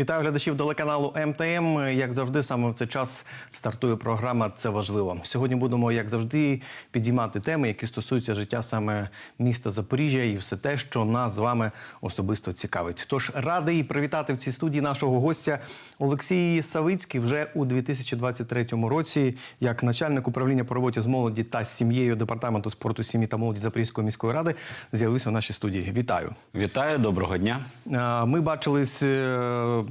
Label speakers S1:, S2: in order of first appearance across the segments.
S1: Вітаю глядачів телеканалу МТМ. Як завжди, саме в цей час стартує програма Це важливо. Сьогодні будемо, як завжди, підіймати теми, які стосуються життя саме міста Запоріжжя і все те, що нас з вами особисто цікавить. Тож радий привітати в цій студії нашого гостя Олексій Савицький вже у 2023 році, як начальник управління по роботі з молоді та сім'єю департаменту спорту, сім'ї та молоді Запорізької міської ради, з'явився в нашій студії. Вітаю.
S2: Вітаю, доброго дня.
S1: Ми бачились е,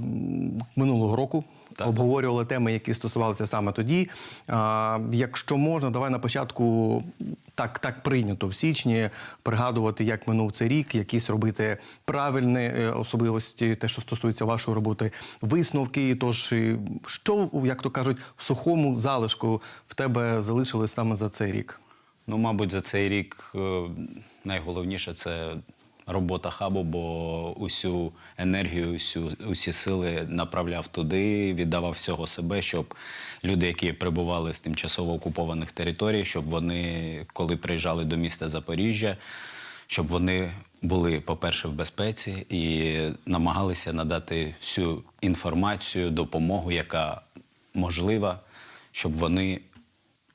S1: минулого року.
S2: Так.
S1: Обговорювали теми, які стосувалися саме тоді. А, якщо можна, давай на початку так, так прийнято в січні пригадувати, як минув цей рік, якісь робити правильні е, особливості, те, що стосується вашої роботи, висновки. Тож, що, як то кажуть, в сухому залишку в тебе залишилось саме за цей рік?
S2: Ну, мабуть, за цей рік е, найголовніше це робота хабу, бо усю енергію, усю, усі сили направляв туди, віддавав всього себе, щоб люди, які прибували з тимчасово окупованих територій, щоб вони, коли приїжджали до міста Запоріжжя, щоб вони були, по-перше, в безпеці і намагалися надати всю інформацію, допомогу, яка можлива, щоб вони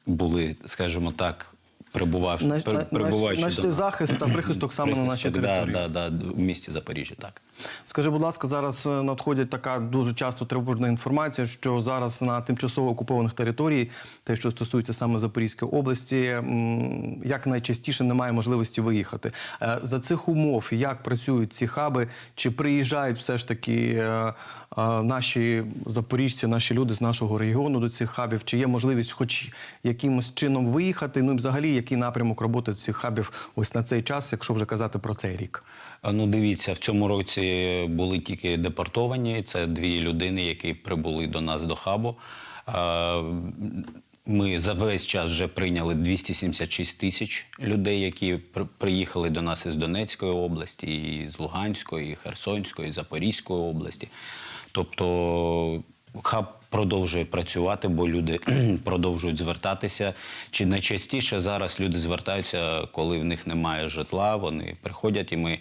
S2: були, скажімо так, прибувавши,
S1: на,
S2: перебуваючи
S1: Знайшли захист та прихисток саме на нашій території.
S2: Да, да, да, в місті Запоріжжя, так.
S1: Скажи, будь ласка, зараз е, надходить така дуже часто тривожна інформація, що зараз на тимчасово окупованих території, те, що стосується саме Запорізької області, як найчастіше немає можливості виїхати. Е, За цих умов, як працюють ці хаби, чи приїжджають все ж таки е, наші запоріжці, наші люди з нашого регіону до цих хабів, чи є можливість хоч якимось чином виїхати? Ну і взагалі, який напрямок роботи цих хабів ось на цей час, якщо вже казати про цей рік?
S2: Ну, дивіться, в цьому році були тільки депортовані. Це дві людини, які прибули до нас до хабу. Ми за весь час вже прийняли 276 тисяч людей, які при- приїхали до нас із Донецької області, і з Луганської, і Херсонської, і Запорізької області. Тобто хаб продовжує працювати, бо люди продовжують звертатися. Чи найчастіше зараз люди звертаються, коли в них немає житла, вони приходять і ми.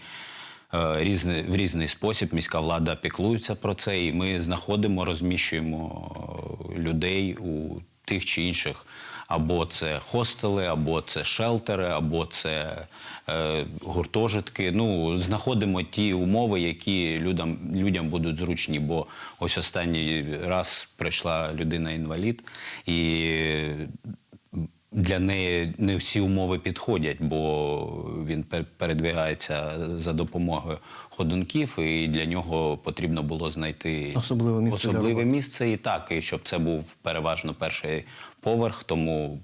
S2: Е, Різний, в різний спосіб міська влада піклується про це, і ми знаходимо, розміщуємо е, людей у тих чи інших. Або це хостели, або це шелтери, або це е, гуртожитки. Ну, знаходимо ті умови, які людям, людям будуть зручні. Бо ось останній раз прийшла людина-інвалід, і для неї не всі умови підходять, бо він пер- передвигається за допомогою ходунків, і для нього потрібно було знайти
S1: Особливе місце
S2: особливе місце і так, і щоб це був переважно перший поверх, тому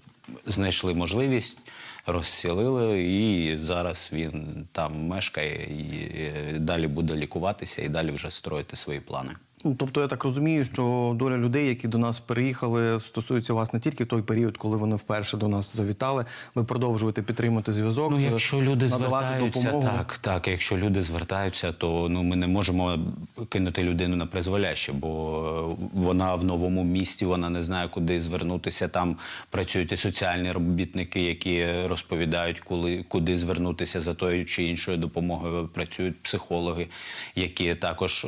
S2: знайшли можливість, розсілили, і зараз він там мешкає і е, далі буде лікуватися, і далі вже строїти свої плани.
S1: Ну, тобто я так розумію, що доля людей, які до нас переїхали, стосується вас не тільки в той період, коли вони вперше до нас завітали. Ви продовжуєте підтримувати зв'язок.
S2: Ну, якщо люди
S1: надавати
S2: звертаються,
S1: допомогу.
S2: так, так. Якщо люди звертаються, то ну ми не можемо кинути людину на призволяще, бо е, вона в новому місті, вона не знає, куди звернутися. Там працюють і соціальні робітники, які розповідають, коли куди звернутися за тою чи іншою допомогою. Працюють психологи, які також е,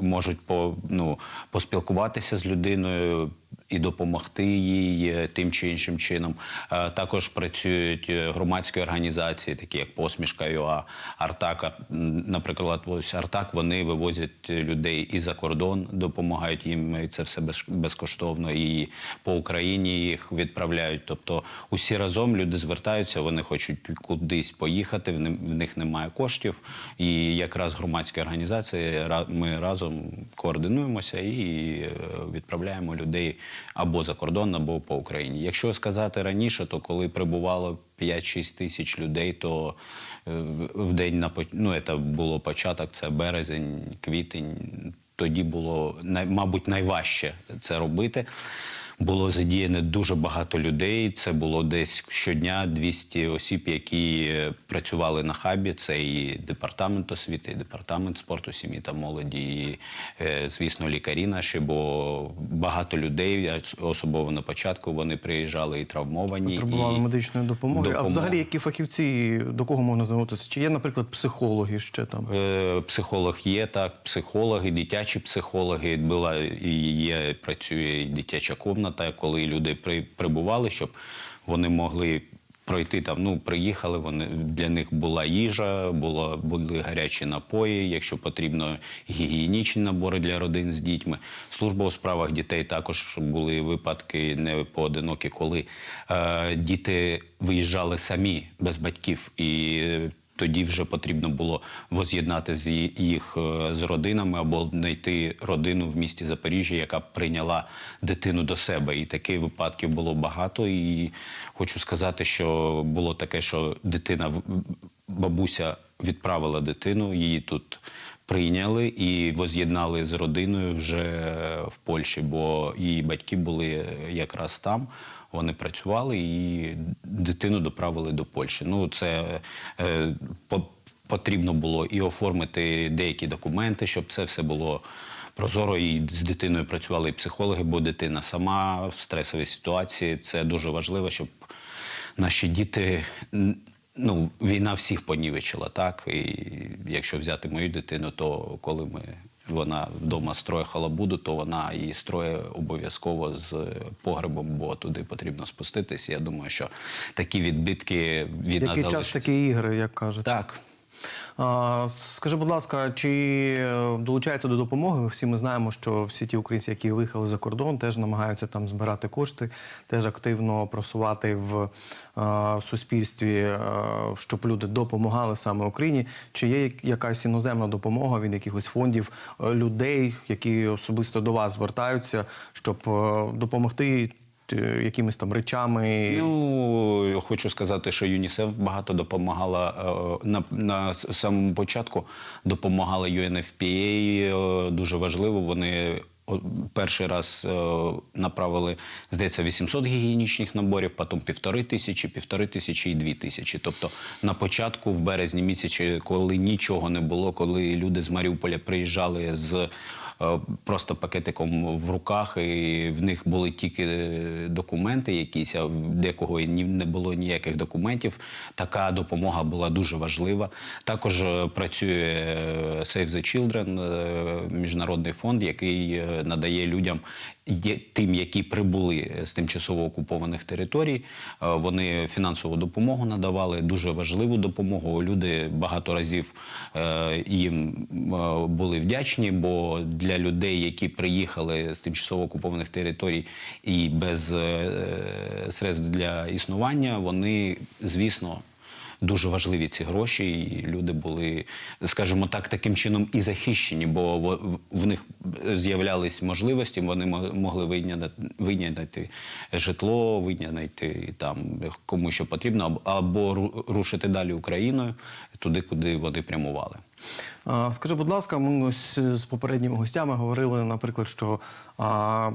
S2: можуть по ну поспілкуватися з людиною. І допомогти їй е, тим чи іншим чином. Е, Також працюють е, громадські організації, такі як Посмішка ЮА, Артак. Наприклад, ось Артак вони вивозять людей і за кордон, допомагають їм і це все без- безкоштовно. І по Україні їх відправляють. Тобто усі разом люди звертаються, вони хочуть кудись поїхати, в них немає коштів. І якраз громадські організації ми разом координуємося і відправляємо людей або за кордон, або по Україні. Якщо сказати раніше, то коли прибувало 5-6 тисяч людей, то е, в день на ну, це було початок, це березень, квітень. Тоді було мабуть найважче це робити. Було задіяне дуже багато людей. Це було десь щодня 200 осіб, які е, працювали на хабі. Це і департамент освіти, і департамент спорту, сім'ї та молоді, і, е, звісно, лікарі наші, бо багато людей, особливо на початку, вони приїжджали і травмовані.
S1: Потребували
S2: і...
S1: медичної допомоги. А взагалі, які фахівці до кого можна звернутися? Чи є, наприклад, психологи ще там?
S2: Е, Психолог є так, психологи, дитячі психологи. Була і є, працює дитяча комната, коли люди при, прибували, щоб вони могли пройти там. Ну, приїхали. Вони для них була їжа, було, були гарячі напої, якщо потрібно, гігієнічні набори для родин з дітьми. Служба у справах дітей також були випадки не поодинокі, коли е, діти виїжджали самі без батьків і. Тоді вже потрібно було воз'єднати з їх е, з родинами або знайти родину в місті Запоріжжя, яка прийняла дитину до себе. І таких випадків було багато. І хочу сказати, що було таке, що дитина бабуся відправила дитину, її тут прийняли і воз'єднали з родиною вже в Польщі, бо її батьки були якраз там. Вони працювали і дитину доправили до Польщі. Ну, це е, по- потрібно було і оформити деякі документи, щоб це все було прозоро. І з дитиною працювали і психологи, бо дитина сама в стресовій ситуації. Це дуже важливо, щоб наші діти. Ну, війна всіх понівечила, так? І якщо взяти мою дитину, то коли ми вона вдома строє халабуду, то вона її строє обов'язково з погребом, бо туди потрібно спуститись. Я думаю, що такі відбитки від нас
S1: Який час
S2: залишаться.
S1: такі ігри, як кажуть?
S2: Так.
S1: Скажи, будь ласка, чи е, долучається до допомоги? Всі ми знаємо, що всі ті українці, які виїхали за кордон, теж намагаються там збирати кошти, теж активно просувати в е, суспільстві, е, щоб люди допомагали саме Україні. Чи є якась іноземна допомога від якихось фондів людей, які особисто до вас звертаються, щоб допомогти якимись там речами?
S2: Ну, хочу сказати, що ЮНІСЕФ багато допомагала е, на, на самому початку. Допомагала UNFPA, е, дуже важливо. Вони перший раз е, направили, здається, 800 гігієнічних наборів, потім півтори тисячі, півтори тисячі і дві тисячі. Тобто на початку, в березні місяці, коли нічого не було, коли люди з Маріуполя приїжджали з е, просто пакетиком в руках, і в них були тільки е, документи якісь, а в декого не було ніяких документів. Така допомога була дуже важлива. Також е, працює е, Save the Children, е, міжнародний фонд, який е, надає людям. Тим, які прибули з тимчасово окупованих територій, е, вони фінансову допомогу надавали, дуже важливу допомогу. Люди багато разів е, їм е, були вдячні, бо для людей, які приїхали з тимчасово окупованих територій і без е, средств для існування, вони, звісно, Дуже важливі ці гроші, і люди були, скажімо так, таким чином і захищені, бо в- них з'являлись можливості, вони мо- могли виняти вийняти житло, виняти там кому що потрібно, або рушити далі Україною туди, куди вони прямували.
S1: Скажи, будь ласка, ми ось з попередніми гостями говорили, наприклад, що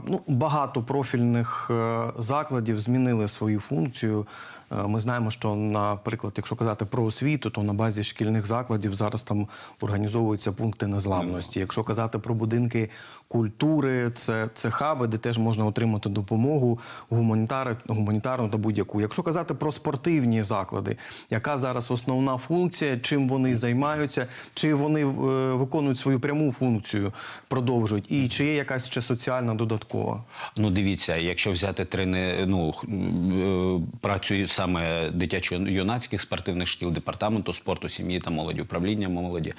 S1: ну, багато профільних е, закладів змінили свою функцію. Е, Ми знаємо, що, наприклад, якщо казати про освіту, то на базі шкільних закладів зараз там організовуються пункти незламності. Якщо казати про будинки культури, це, це хаби, де теж можна отримати допомогу гуманітари, гуманітарну та будь-яку. Якщо казати про спортивні заклади, яка зараз основна функція, чим вони займаються, чи вони е, виконують свою пряму функцію, продовжують, і чи є якась ще соціальна додаткова?
S2: Ну, дивіться, якщо взяти трени, ну е, працюють саме дитячо-юнацьких спортивних шкіл департаменту спорту, сім'ї та молоді, управління молоді,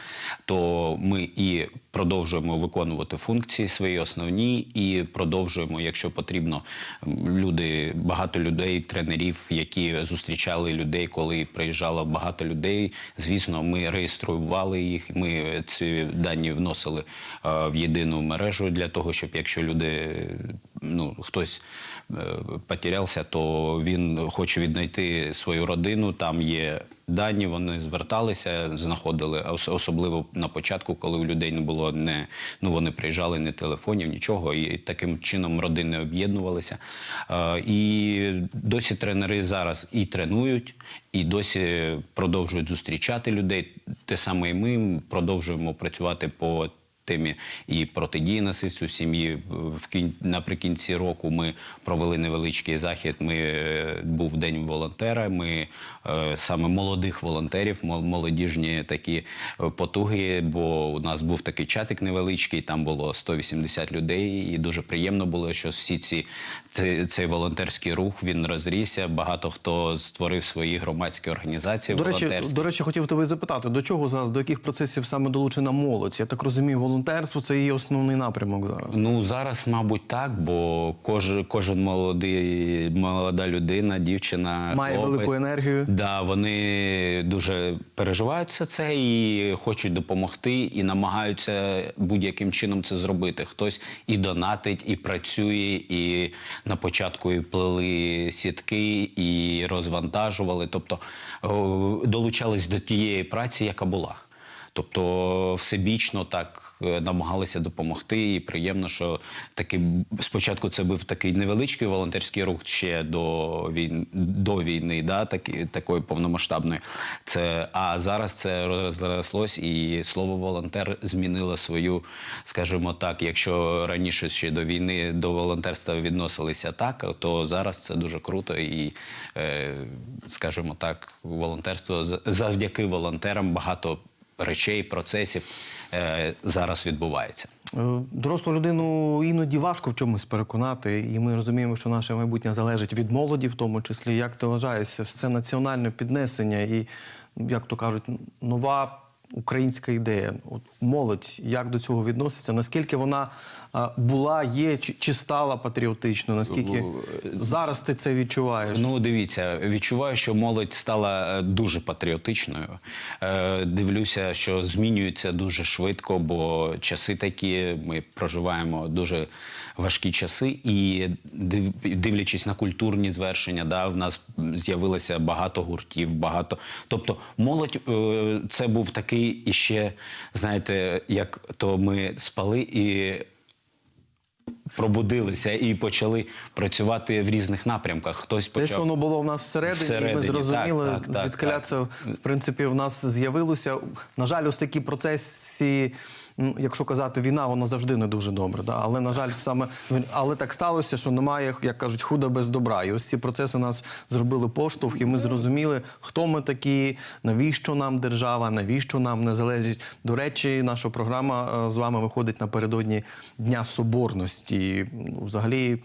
S2: то ми і продовжуємо виконувати функції свої основні, і продовжуємо, якщо потрібно, люди, багато людей, тренерів, які зустрічали людей, коли приїжджало багато людей. Звісно, ми реєстрували їх. Ми ці дані вносили е, в єдину мережу для того, щоб якщо люди, ну хтось е, потерявся, то він хоче віднайти свою родину. Там є дані, вони зверталися, знаходили, особливо на початку, коли у людей не було не ну вони приїжджали не телефонів, нічого, і таким чином родини об'єднувалися. І досі тренери зараз і тренують, і досі продовжують зустрічати людей. Те саме і ми продовжуємо працювати по темі і протидії насильству сім'ї. В кін... наприкінці року ми провели невеличкий захід. Ми е, був день волонтера. Ми е, саме молодих волонтерів, молодіжні такі е, потуги. Бо у нас був такий чатик невеличкий, там було 180 людей, і дуже приємно було, що всі ці цей, цей волонтерський рух він розрісся. Багато хто створив свої громадські організації.
S1: До речі, до речі, хотів тебе запитати, до чого зараз, до яких процесів саме долучена молодь? Я так розумію, волонтерство це її основний напрямок зараз.
S2: Ну зараз, мабуть, так, бо кожен, кожен молодий, молода людина, дівчина
S1: Має
S2: хлопець,
S1: велику енергію.
S2: Да, вони дуже переживають все це і хочуть допомогти, і намагаються будь-яким чином це зробити. Хтось і донатить, і працює, і на початку і плели сітки, і розвантажували. Тобто долучались до тієї праці, яка була. Тобто всебічно так е, намагалися допомогти, і приємно, що таки спочатку це був такий невеличкий волонтерський рух ще до війни, до війни, да, такі, такої повномасштабної. Це, а зараз це розрослось, і слово волонтер змінило свою, скажімо так, якщо раніше ще до війни до волонтерства відносилися так, то зараз це дуже круто і, е, скажімо так, волонтерство завдяки волонтерам багато речей, процесів е, зараз відбувається.
S1: Е, Дорослу людину іноді важко в чомусь переконати, і ми розуміємо, що наше майбутнє залежить від молоді, в тому числі. Як ти вважаєш, це національне піднесення і, як то кажуть, нова українська ідея. От молодь як до цього відноситься? Наскільки вона була, є чи, стала патріотичною? Наскільки зараз ти це відчуваєш?
S2: Ну, дивіться, відчуваю, що молодь стала е, дуже патріотичною. Е, Дивлюся, що змінюється дуже швидко, бо часи такі, ми проживаємо дуже важкі часи, і дивлячись на культурні звершення, да, в нас з'явилося багато гуртів, багато. Тобто, молодь е, це був такий іще, знаєте, як то ми спали і пробудилися і почали працювати в різних напрямках. Хтось
S1: Десь воно було в нас всередині, і ми зрозуміли, звідкиля це в принципі в нас з'явилося. На жаль, ось такі процесі, якщо казати війна, вона завжди не дуже добре. Да? Але на жаль, саме але так сталося, що немає, як кажуть, худа без добра. І ось ці процеси нас зробили поштовх, і ми зрозуміли, хто ми такі, навіщо нам держава, навіщо нам незалежність. До речі, наша програма е, з вами виходить напередодні Дня Соборності. Ну, Взагалі.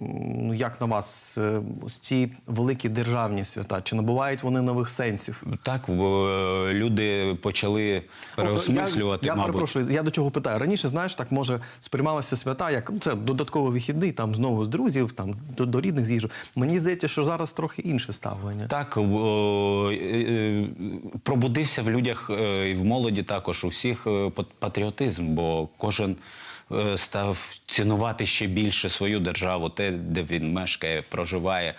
S1: Ну, як на вас, е, ось ці великі державні свята, чи набувають вони нових сенсів?
S2: Так, люди почали переосмислювати,
S1: я, я
S2: мабуть.
S1: перепрошую, я до чого питаю. Раніше, знаєш, так може сприймалися свята, як це додатково вихідний, там знову з друзів, там до, до рідних з'їжджу. Мені здається, що зараз трохи інше ставлення.
S2: Так, о, е, е, пробудився в людях е, і в молоді також у всіх е, патріотизм, бо кожен е, став цінувати ще більше свою державу, те, де він мешкає, проживає.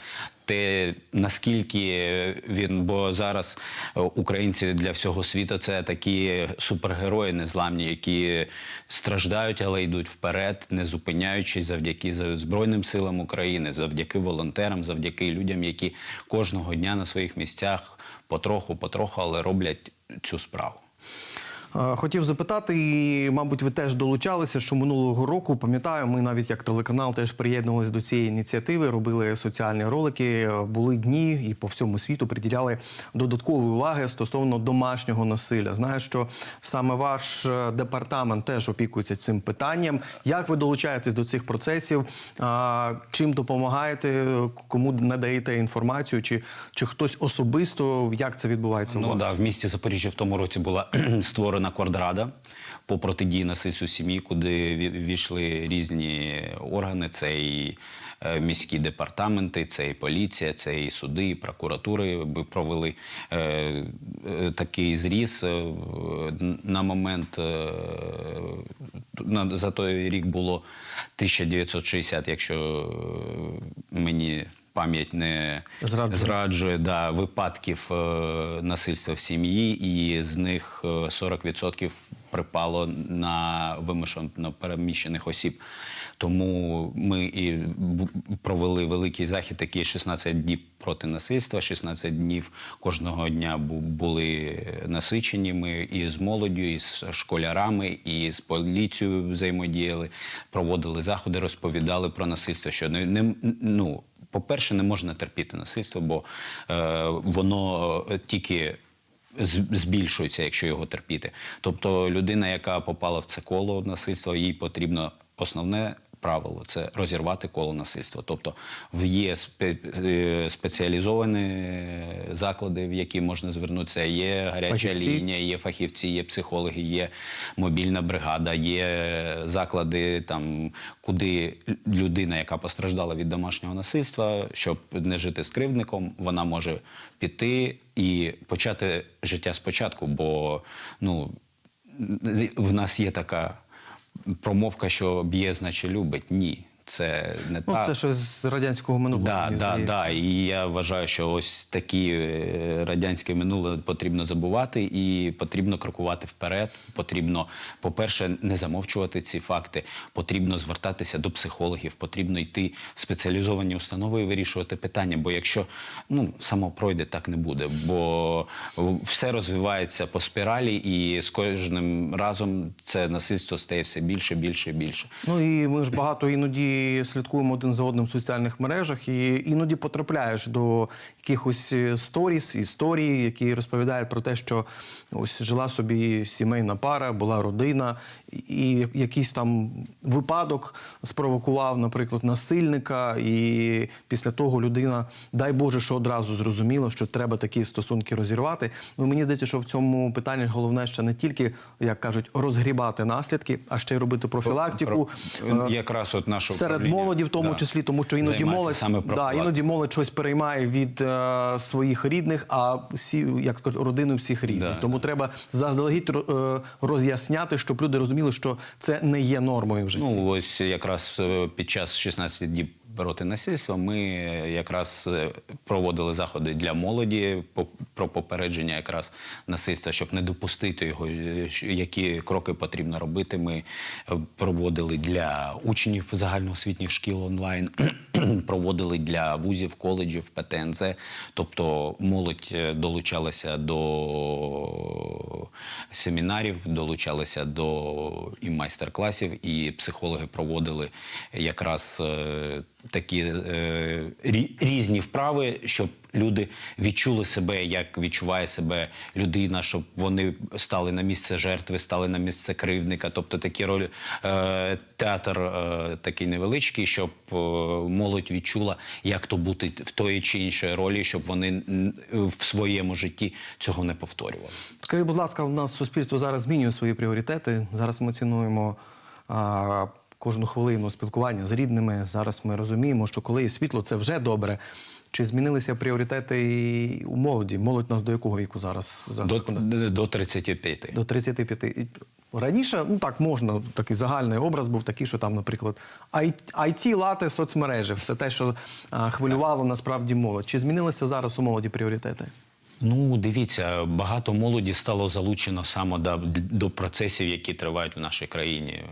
S2: Те наскільки він, бо зараз е, українці для всього світу це такі супергерої незламні, які страждають, але йдуть вперед, не зупиняючись завдяки Збройним силам України, завдяки волонтерам, завдяки людям, які кожного дня на своїх місцях потроху, потроху, але роблять цю справу.
S1: Е, Хотів запитати, і, мабуть, ви теж долучалися, що минулого року, пам'ятаю, ми навіть як телеканал теж приєднувалися до цієї ініціативи, робили соціальні ролики. Е, Були дні і по всьому світу приділяли додаткової уваги стосовно домашнього насилля. Знаю, що саме ваш е, департамент теж опікується цим питанням. Як ви долучаєтесь до цих процесів? Чим допомагаєте? Кому надаєте інформацію? Чи, чи хтось особисто? Як це відбувається у
S2: Ну
S1: вас?
S2: да, в місті Запоріжжя в тому році була створена кордрада по протидії насильству сім'ї, куди ві- війшли різні органи. Це і е, міські департаменти, це і поліція, це і суди, і прокуратури. Ми провели е, е, такий зріз на момент. за той рік було 1960, якщо мені пам'ять не
S1: Зраджує.
S2: зраджує да, випадків е, насильства в сім'ї, і з них е, 40% припало на вимушено переміщених осіб. Тому ми і провели великий захід, такий 16 днів проти насильства. 16 днів кожного дня були насичені. Ми і з молоддю, і з школярами, і з поліцією взаємодіяли, проводили заходи, розповідали про насильство. Що не, не ну, по-перше, не можна терпіти насильство, бо е, воно е, тільки збільшується, якщо його терпіти. Тобто людина, яка попала в це коло насильства, їй потрібно основне. Правило це розірвати коло насильства. Тобто в є е, спеціалізовані заклади, в які можна звернутися. Є гаряча
S1: Фахівці.
S2: лінія, є фахівці, є психологи, є мобільна бригада, є заклади, там куди людина, яка постраждала від домашнього насильства, щоб не жити з кривдником, вона може піти і почати життя спочатку. Бо ну в нас є така промовка, що б'є, значить любить. Ні, це не
S1: Ну,
S2: так.
S1: це щось з радянського минулого.
S2: Да, да,
S1: здається.
S2: да. І я вважаю, що ось такі е, радянське минуле потрібно забувати і потрібно крокувати вперед. Потрібно, по-перше, не замовчувати ці факти. Потрібно звертатися до психологів, потрібно йти в спеціалізовані установи і вирішувати питання. Бо якщо ну само пройде, так не буде. Бо все розвивається по спіралі, і з кожним разом це насильство стає все більше, більше, більше.
S1: Ну і ми ж багато іноді слідкуємо один за одним в соціальних мережах, і іноді потрапляєш до якихось е, сторіс, історій, які розповідають про те, що ось жила собі сімейна пара, була родина, і якийсь там випадок спровокував, наприклад, насильника, і після того людина, дай Боже, що одразу зрозуміло, що треба такі стосунки розірвати. Ну мені здається, що в цьому питанні головне ще не тільки, як кажуть, розгрібати наслідки, а ще й робити профілактику.
S2: Про-
S1: Е,
S2: якраз от наше
S1: серед молоді, в тому
S2: да,
S1: числі, тому що іноді
S2: займається
S1: молодь да, іноді молодь щось переймає від е, своїх рідних, а всі, як кажуть, родини всіх різних.
S2: Да,
S1: тому треба заздалегідь е, роз'ясняти, щоб люди розуміли, що це не є нормою в житті.
S2: Ну ось якраз е, під час 16 днів проти насильства ми якраз е, проводили заходи для молоді про попередження якраз насильства, щоб не допустити його. е, Які кроки потрібно робити? Ми е, проводили для учнів загальноосвітніх шкіл онлайн, проводили для вузів, коледжів, ПТНЗ. Тобто молодь долучалася до семінарів, долучалися до і майстер-класів, і психологи проводили якраз такі е, різні вправи, щоб люди відчули себе, як відчуває себе людина, щоб вони стали на місце жертви, стали на місце кривдника. Тобто такі ролі е, театр е, такий невеличкий, щоб е, молодь відчула, як то бути в тої чи іншої ролі, щоб вони в своєму житті цього не повторювали.
S1: Скажіть, будь ласка, у нас суспільство зараз змінює свої пріоритети. Зараз ми цінуємо кожну хвилину спілкування з рідними. Зараз ми розуміємо, що коли є світло, це вже добре. Чи змінилися пріоритети і у молоді? Молодь нас до якого віку зараз?
S2: До, до 35.
S1: До 35. І Раніше, ну так можна, такий загальний образ був такий, що там, наприклад, IT, лати, соцмережі, все те, що а, хвилювало насправді молодь. Чи змінилися зараз у молоді пріоритети?
S2: Ну, дивіться, багато молоді стало залучено саме до, до процесів, які тривають в нашій країні.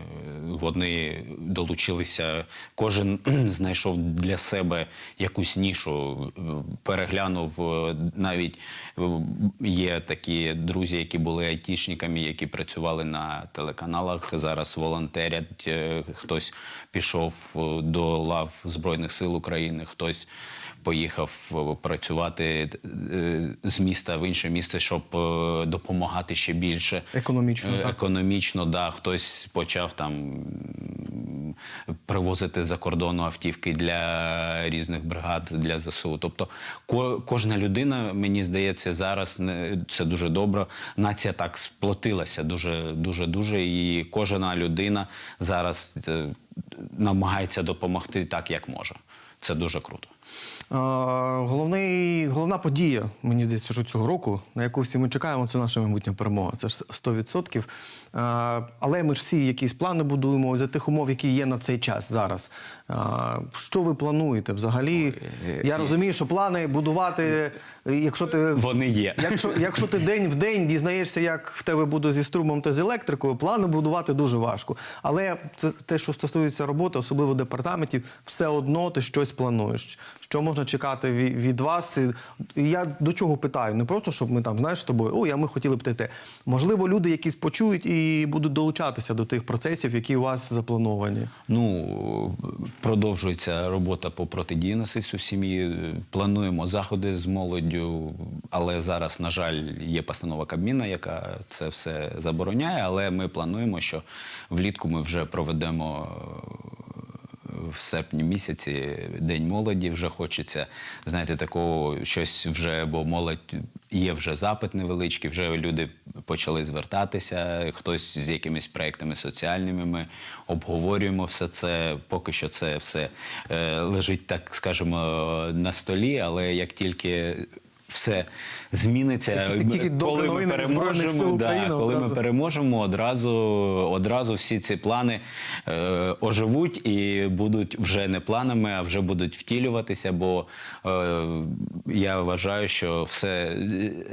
S2: Вони долучилися, кожен знайшов для себе якусь нішу, е, переглянув е, навіть е, є такі друзі, які були айтішниками, які працювали на телеканалах. Зараз волонтерять. Хтось пішов до лав Збройних сил України, хтось поїхав е, працювати е, з міста в інше місце, щоб е, допомагати ще більше.
S1: Економічно, так.
S2: Економічно, да. Хтось почав там привозити за кордону автівки для різних бригад для ЗСУ. Тобто ко- кожна людина, мені здається, зараз це дуже добре. Нація так сплотилася дуже, дуже, дуже. І кожна людина зараз намагається допомогти так, як може. Це дуже круто.
S1: Головний, головна подія, мені здається, що цього року, на яку всі ми чекаємо, це наша майбутня перемога. Це ж 100%. Е, але ми ж всі якісь плани будуємо за тих умов, які є на цей час зараз. Що ви плануєте взагалі? Я розумію, що плани будувати, якщо ти
S2: Вони є.
S1: Якщо, якщо ти день в день дізнаєшся, як в тебе буде зі струмом та з електрикою, плани будувати дуже важко. Але це те, що стосується роботи, особливо департаментів, все одно ти щось плануєш. Що можна чекати ві- від вас? І я до чого питаю? Не просто щоб ми там знаєш з тобою, ой, а ми хотіли б те. Можливо, люди якісь почують і будуть долучатися до тих процесів, які у вас заплановані.
S2: Ну, продовжується робота по протидії насильству в сім'ї. Плануємо заходи з молоддю, але зараз, на жаль, є постанова Кабміна, яка це все забороняє. Але ми плануємо, що влітку ми вже проведемо. В серпні місяці День молоді вже хочеться, знаєте, такого щось вже, бо молодь є вже запит невеличкий, вже люди почали звертатися. Хтось з якимись проектами соціальними. Ми обговорюємо все це. Поки що це все е, лежить, так скажемо, на столі, але як тільки все зміниться,
S1: тільки
S2: коли ми переможемо,
S1: Сил
S2: да,
S1: України
S2: коли ми переможемо, одразу, одразу всі ці плани е, оживуть і будуть вже не планами, а вже будуть втілюватися. Бо е, я вважаю, що все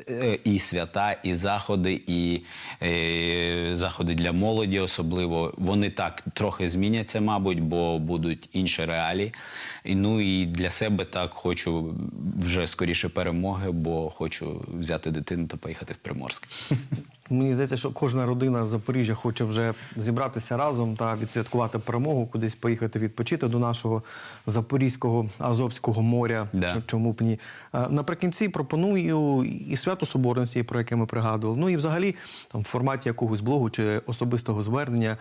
S2: е, і свята, і заходи, і е, заходи для молоді, особливо, вони так трохи зміняться, мабуть, бо будуть інші реалії. І, ну і для себе так хочу вже скоріше перемоги, бо хочу взяти дитину та поїхати в Приморськ.
S1: Мені здається, що кожна родина в Запоріжжя хоче вже зібратися разом та відсвяткувати перемогу, кудись поїхати відпочити до нашого Запорізького Азовського моря.
S2: Да.
S1: Чому б ні? Е, Наприкінці пропоную і свято Соборності, про яке ми пригадували. Ну і взагалі там в форматі якогось блогу чи особистого звернення,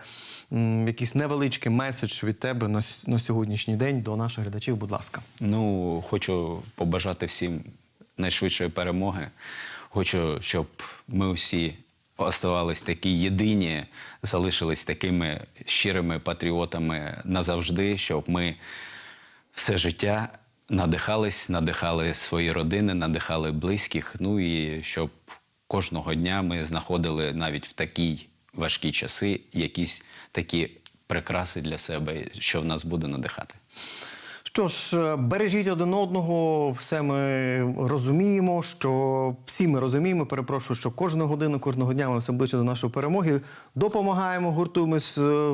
S1: якийсь невеличкий меседж від тебе на, на сьогоднішній день до наших глядачів. Будь ласка.
S2: Ну, хочу побажати всім найшвидшої перемоги. Хочу, щоб ми всі оставались такі єдині, залишились такими щирими патріотами назавжди, щоб ми все життя надихались, надихали свої родини, надихали близьких. Ну і щоб кожного дня ми знаходили навіть в такі важкі часи якісь такі прикраси для себе, що в нас буде надихати.
S1: Що ж, е, бережіть один одного, все ми розуміємо, що всі ми розуміємо. Перепрошую, що кожну годину, кожного дня ми все ближче до нашої перемоги. Допомагаємо, гуртуємось. е,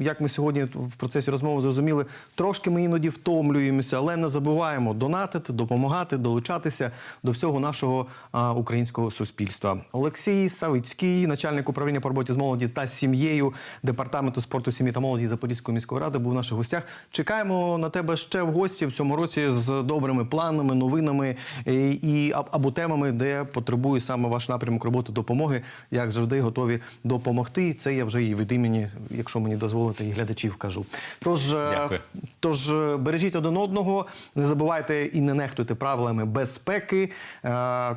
S1: Як ми сьогодні в процесі розмови зрозуміли, трошки ми іноді втомлюємося, але не забуваємо донатити, допомагати, долучатися до всього нашого а, українського суспільства. Олексій Савицький, начальник управління по роботі з молоді та сім'єю департаменту спорту, сім'ї та молоді Запорізької міської ради, був в наших гостях. Чекаємо на тебе ще в гості в цьому році з добрими планами, новинами е, і або темами, де потребує саме ваш напрямок роботи допомоги. Як завжди, готові допомогти. Це я вже і від імені, якщо мені дозволите, і глядачів кажу. Тож, е,
S2: Дякую.
S1: Тож е, бережіть один одного, не забувайте і не нехтуйте правилами безпеки.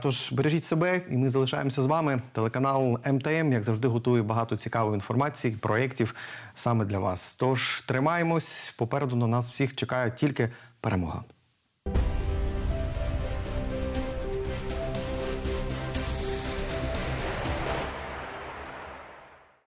S1: Тож бережіть себе, і ми залишаємося з вами. Телеканал МТМ, як завжди, готує багато цікавої інформації, проєктів саме для вас. Тож тримаємось. Попереду на нас всіх чекає тільки перемога.